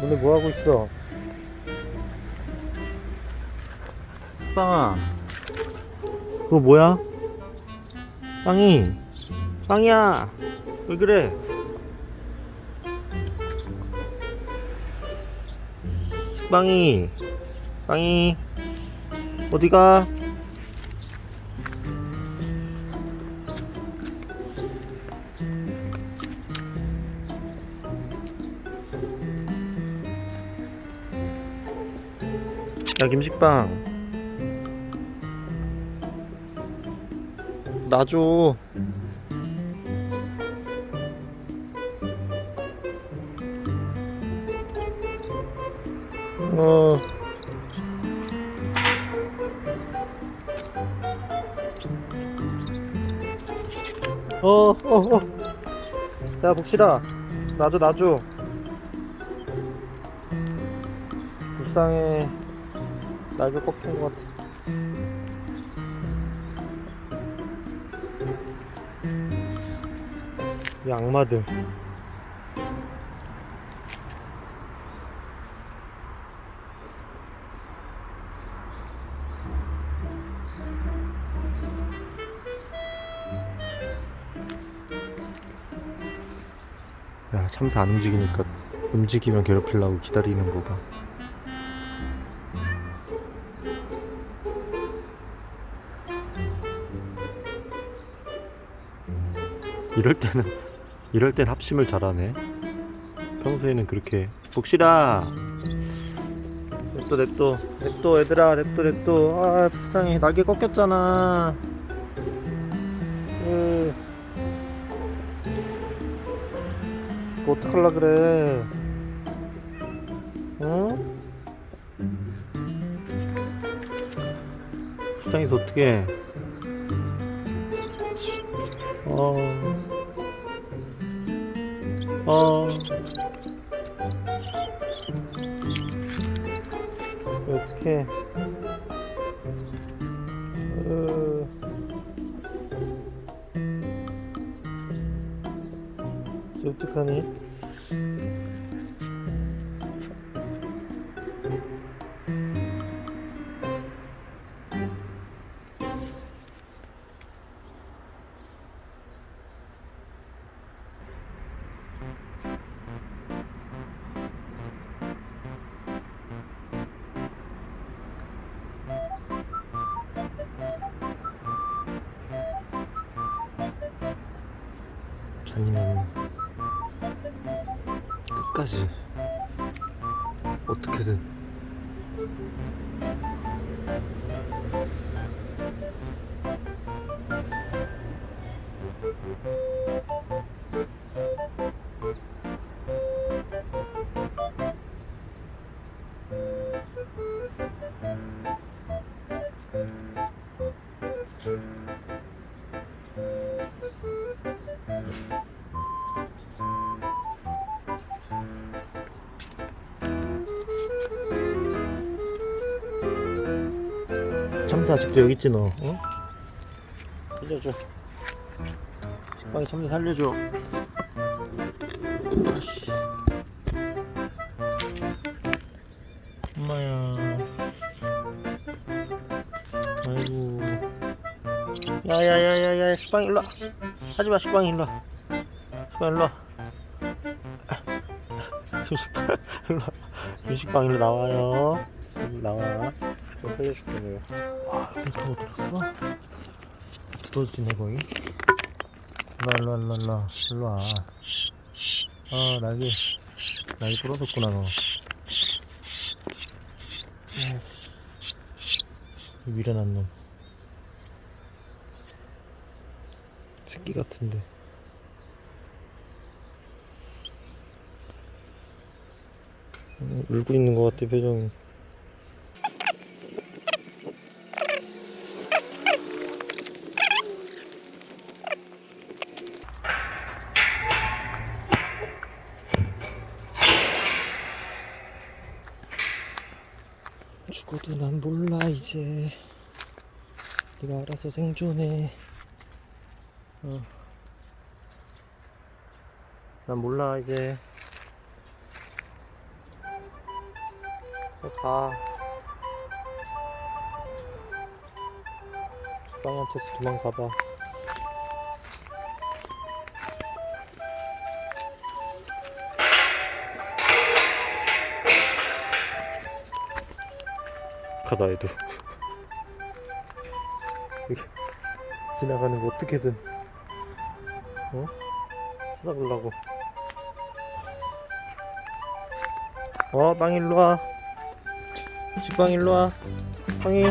너네 뭐 하고 있어? 빵아, 그거 뭐야? 빵이, 빵이야, 왜 그래? 빵이, 빵이, 어디가? 야 김식빵 나줘 어 어, 어, 어. 야, 복실아. 나줘, 나줘. 불쌍해. 날개 꺾인 것 같아. 이 악마들. 야, 참새 안 움직이니까 움직이면 괴롭히려고 기다리는 거 봐. 이럴 때는 이럴 땐 합심을 잘하네. 평소에는 그렇게 복실아. 냅둬 냅둬 냅둬 얘들아 냅둬 냅둬 아 불쌍해 날개 꺾였잖아. 으. 이거 어떡할라 그래. 어? 불쌍해서 어떡해. 어. 어. 어떡해. 어. 어떡하니? 잔인한 끝까지 어떻게든 참새 아직도 여기 있지 너 어? 살려줘 식빵이 참새 살려줘 엄마야 아이고 야야야야야 식빵이 일로와 하지마 식빵이 일로와 식빵 일로와 식빵 일로와 식빵 일로 나와요 나와 좀 살려줄게 내가 와 여기 사고 들었어? 두더지네 거의? 일로 와 일로 와 일로 와. 일로 와 아 날개. 날개 부러졌구나 너. 이 미련한 놈. 새끼 같은데. 음, 울고 있는 것 같아 표정이 죽어도 난 몰라 이제 네가 알아서 생존해 어. 난 몰라 이제 가. 빵한테서 도망가봐. 가다 해도 지나가는 거 어떻게든 어? 찾아보려고 어, 빵 일로 와. 지빵 일로 와. 빵이